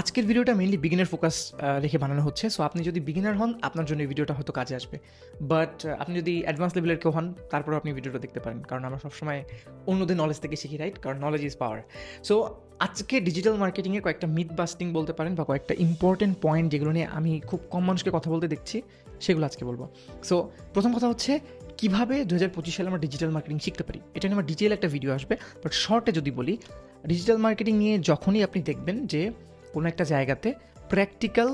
আজকের ভিডিওটা mainly beginner focus রেখে বানানো হচ্ছে। সো আপনি যদি বিগিনার হন, আপনার জন্য এই ভিডিওটা হয়তো কাজে আসবে। বাট আপনি যদি অ্যাডভান্স লেভেলের কেউ হন তারপরে আপনি ভিডিওটা দেখতে পারেন। কারণ আমরা সবসময় অন্যদের নলেজ থেকে শিখি রাইট কারণ নলেজ ইজ পাওয়ার সো আজকে ডিজিটাল মার্কেটিংয়ের কয়েকটা মিথ বাস্টিং বলতে পারেন বা কয়েকটা ইম্পর্টেন্ট পয়েন্ট যেগুলো নিয়ে আমি খুব কম মানুষকে কথা বলতে দেখছি, সেগুলো আজকে বলব। সো প্রথম কথা হচ্ছে, কীভাবে দু হাজার পঁচিশ সালে আমরা ডিজিটাল মার্কেটিং শিখতে পারি? এটা নিয়ে আমার ডিটেল একটা ভিডিও আসবে। বাট শর্টে যদি বলি ডিজিটাল মার্কেটিং নিয়ে যখনই আপনি দেখবেন যে কোনো একটা জায়গাতে প্র্যাকটিক্যাল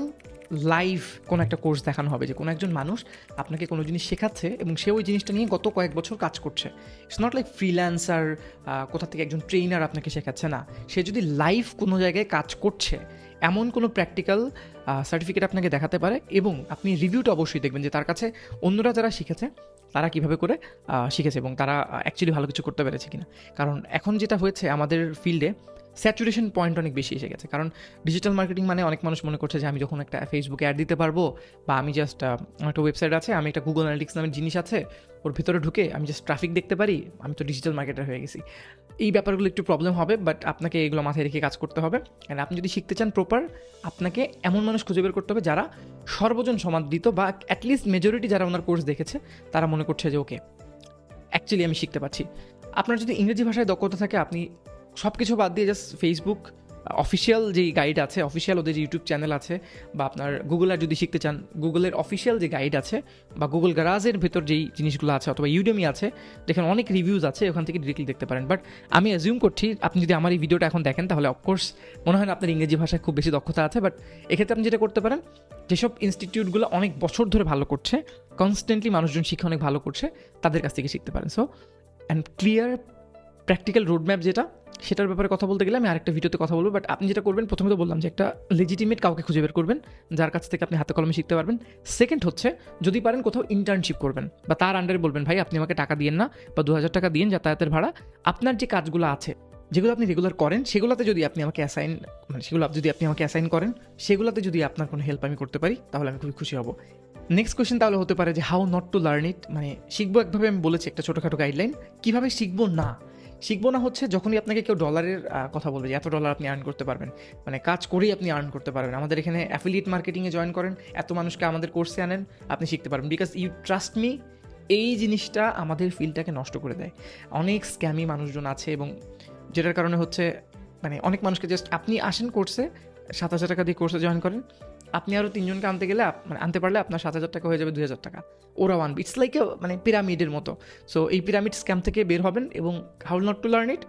লাইভ কোনো একটা কোর্স দেখানো হবে যে কোনো একজন মানুষ আপনাকে কোনো জিনিস শেখাচ্ছে এবং সে ওই জিনিসটা নিয়ে গত কয়েক বছর কাজ করছে। ইটস নট লাইক ফ্রিল্যান্সার কোথা থেকে একজন ট্রেনার আপনাকে শেখাচ্ছে না। সে যদি লাইভ কোনো জায়গায় কাজ করছে, এমন কোনো প্র্যাকটিক্যাল সার্টিফিকেট আপনাকে দেখাতে পারে এবং আপনি রিভিউটা অবশ্যই দেখবেন যে তার কাছে অন্যরা যারা শিখেছে, তারা কীভাবে করে শিখেছে এবং তারা অ্যাকচুয়ালি ভালো কিছু করতে পেরেছে কিনা। কারণ এখন যেটা হয়েছে আমাদের ফিল্ডে স্যাচুরেশন পয়েন্ট অনেক বেশি এসে গেছে। কারণ ডিজিটাল মার্কেটিং মানে অনেক মানুষ মনে করছে যে আমি যখন একটা ফেসবুকে অ্যাড দিতে পারব বা আমি জাস্ট একটা ওয়েবসাইট আছে, আমি একটা গুগল অ্যানালিটিক্স নামের জিনিস আছে, ওর ভিতরে ঢুকে আমি জাস্ট ট্রাফিক দেখতে পারি, আমি তো ডিজিটাল মার্কেটার হয়ে গেছি। এই ব্যাপারগুলো একটু প্রবলেম হবে বাট আপনাকে এগুলো মাথায় রেখে কাজ করতে হবে। অ্যান্ড আপনি যদি শিখতে চান প্রপার আপনাকে এমন মানুষ খুঁজে বের করতে হবে যারা সর্বজন সমাদৃত বা অ্যাটলিস্ট মেজরিটি যারা ওনার কোর্স দেখেছে, তারা মনে করছে যে ওকে অ্যাকচুয়ালি আমি শিখতে পারছি। আপনার যদি ইংরেজি ভাষায় দক্ষতা থাকে, আপনি সব কিছু বাদ দিয়ে জাস্ট ফেসবুক অফিসিয়াল যেই গাইড আছে অফিসিয়াল ওদের যে ইউটিউব চ্যানেল আছে, বা আপনার গুগলার যদি শিখতে চান গুগলের অফিসিয়াল যে গাইড আছে, বা গুগল গারাজের ভেতর যেই জিনিসগুলো আছে, অথবা ইউডেমি আছে যেখানে অনেক রিভিউজ আছে, ওখান থেকে ডিরেক্টলি দেখতে পারেন। বাট আমি অ্যাজিউম করছি, আপনি যদি আমার এই ভিডিওটা এখন দেখেন, তাহলে অফকোর্স মনে হয় না আপনার ইংরেজি ভাষায় খুব বেশি দক্ষতা আছে। বাট এক্ষেত্রে আপনি যেটা করতে পারেন, যেসব ইনস্টিটিউটগুলো অনেক বছর ধরে ভালো করছে কনস্ট্যান্টলি মানুষজন শিক্ষা অনেক ভালো করছে, তাদের কাছ থেকে শিখতে পারেন। So and clear practical roadmap যেটা সেটার ব্যাপারে কথা বলতে গেলে আমি আরেকটা ভিডিওতে কথা বলব বাট আপনি যেটা করবেন, প্রথমে তো বললাম যে একটা লেজিটিমেট কাউকে খুঁজে বের করবেন, যার কাছ থেকে আপনি হাতে কলমে শিখতে পারবেন। সেকেন্ড হচ্ছে, যদি পারেন কোথাও ইন্টার্নশিপ করবেন, বা তার আন্ডারে বলবেন, ভাই, আপনি আমাকে টাকা দিয়েন না, বা দু হাজার টাকা দিন যাতায়াতের ভাড়া। আপনার যে কাজগুলো আছে, যেগুলো আপনি রেগুলার করেন, সেগুলোতে যদি আপনি আমাকে অ্যাসাইন মানে সেগুলো যদি আপনি আমাকে অ্যাসাইন করেন, সেগুলোতে যদি আপনার কোনো হেল্প আমি করতে পারি, তাহলে আমি খুবই খুশি হব। নেক্সট কোয়েশ্চেন তাহলে হতে পারে যে how not to learn it মানে শিখব একভাবে, আমি বলেছি একটা ছোটোখাটো গাইডলাইন কীভাবে শিখব? না। শিখব না হচ্ছে যখনই আপনাকে কেউ ডলারের কথা বলবে যে এত ডলার আপনি আর্ন করতে পারবেন। মানে কাজ করেই আপনি আর্ন করতে পারবেন। আমাদের এখানে অ্যাফিলিয়েট মার্কেটিংয়ে জয়েন করেন, এত মানুষকে আমাদের কোর্সে আনেন, আপনি শিখতে পারবেন। বিকজ ইউ ট্রাস্ট মি এই জিনিসটা আমাদের ফিল্ডটাকে নষ্ট করে দেয়। অনেক স্ক্যামি মানুষজন আছে এবং যেটার কারণে হচ্ছে মানে অনেক মানুষকে জাস্ট আপনি আসেন কোর্সে সাত হাজার টাকা দিয়ে কোর্সে জয়েন করেন। আপনি আরও তিনজনকে আনতে গেলে মানে আনতে পারলে আপনার সাত হাজার টাকা হয়ে যাবে, দুই হাজার টাকা। ওরা ওয়ান ইটস লাইক মানে পিরামিডের মতো। সো এই পিরামিড স্ক্যাম থেকে বের হবেন এবং how not to learn it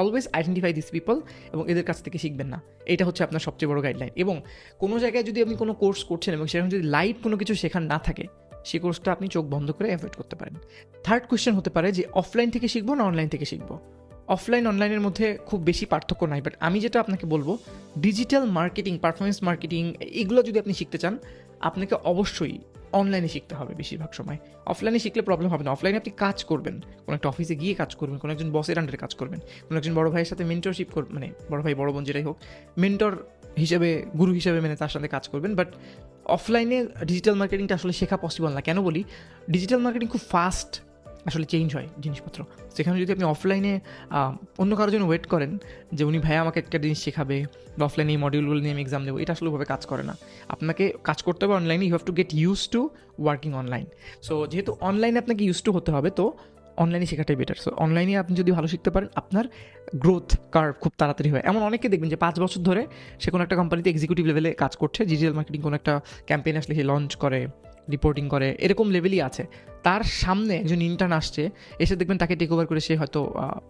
always identify this people এবং এদের কাছ থেকে শিখবেন না। এটা হচ্ছে আপনার সবচেয়ে বড় গাইডলাইন এবং কোনো জায়গায় যদি আপনি কোনো কোর্স করছেন এবং সেখানে যদি লাইভ কোনো কিছু শেখার না থাকে সেই কোর্সটা আপনি চোখ বন্ধ করে অ্যাভয়েড করতে পারেন। থার্ড কোয়েশ্চেন হতে পারে যে অফলাইন থেকে শিখব না অনলাইন থেকে শিখব? অফলাইন অনলাইনের মধ্যে খুব বেশি পার্থক্য নাই বাট আমি যেটা আপনাকে বলব ডিজিটাল মার্কেটিং পারফরমেন্স মার্কেটিং এগুলো যদি আপনি শিখতে চান, আপনাকে অবশ্যই অনলাইনে শিখতে হবে বেশিরভাগ সময়। অফলাইনে শিখলে প্রবলেম হবে না। অফলাইনে আপনি কাজ করবেন। কোনো একটা অফিসে গিয়ে কাজ করবেন, কোনো একজন বসের আন্ডারে কাজ করবেন, কোনো একজন বড় ভাইয়ের সাথে মেন্টরশিপ করবেন মানে বড় ভাই, বড় বোন যেটাই হোক মেন্টর হিসেবে, গুরু হিসেবে মানে তার সাথে কাজ করবেন বাট অফলাইনে ডিজিটাল মার্কেটিংটা আসলে শেখা পসিবল না। কেন বলি? ডিজিটাল মার্কেটিং খুব ফাস্ট আসলে চেঞ্জ হয় জিনিসপত্র। সেখানে যদি আপনি অফলাইনে অন্য কারোর জন্য ওয়েট করেন যে উনি ভাইয়া আমাকে একটা জিনিস শেখাবে বা অফলাইনে এই মডিউলগুলো নিয়ে আমি এক্সাম দেবো এটা আসলে ওভাবে কাজ করে না। আপনাকে কাজ করতে হবে অনলাইনে you have to get use to working online so যেহেতু অনলাইনে আপনাকে ইউজ টু হতে হবে, তো অনলাইনে শেখাটাই বেটার সো অনলাইনে আপনি যদি ভালো শিখতে পারেন, আপনার গ্রোথ কার্ভ খুব তাড়াতাড়ি হয়। এমন অনেকে দেখবেন যে পাঁচ বছর ধরে সে কোনো একটা কোম্পানিতে এক্সিকিউটিভ লেভেলে কাজ করছে ডিজিটাল মার্কেটিং কোনো একটা ক্যাম্পেইন আসলে সে লঞ্চ করে। রিপোর্টিং করে, এরকম লেভেলই আছে। তার সামনে একজন ইন্টার্ন আসছে, এসে দেখবেন তাকে টেক ওভার করে সে হয়তো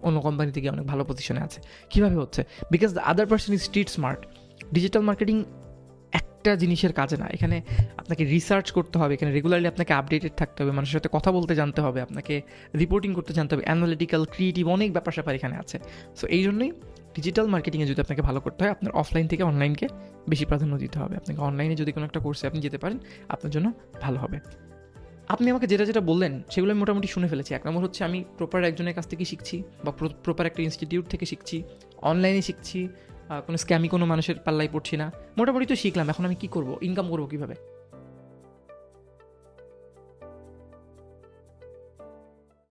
অন্য কোম্পানিতে গিয়ে অনেক ভালো পজিশনে আছে। কীভাবে হচ্ছে? Because the other person is street smart digital marketing একটা জিনিসের কাজে না। এখানে আপনাকে রিসার্চ করতে হবে, এখানে রেগুলারলি আপনাকে আপডেটেড থাকতে হবে, মানুষের সাথে কথা বলতে জানতে হবে, আপনাকে রিপোর্টিং করতে জানতে হবে অ্যানালিটিক্যাল ক্রিয়েটিভ অনেক ব্যাপার স্যাপার এখানে আছে। সো এই জন্যই ডিজিটাল মার্কেটিংয়ে যদি আপনাকে ভালো করতে হয়, আপনার অফলাইন থেকে অনলাইনকে বেশি প্রাধান্য দিতে হবে। আপনাকে অনলাইনে যদি কোনো একটা কোর্সে আপনি যেতে পারেন, আপনার জন্য ভালো হবে। আপনি আমাকে যেটা যেটা বললেন, সেগুলো আমি মোটামুটি শুনে ফেলেছি। এক নম্বর হচ্ছে আমি প্রপার একজনের কাছ থেকে শিখছি বা প্রপার একটা ইনস্টিটিউট থেকে শিখছি অনলাইনে শিখছি কোনো স্ক্যামি কোনো মানুষের পাল্লায় পড়ছি না। মোটামুটি তো শিখলাম, এখন আমি কি করব? ইনকাম করব কীভাবে?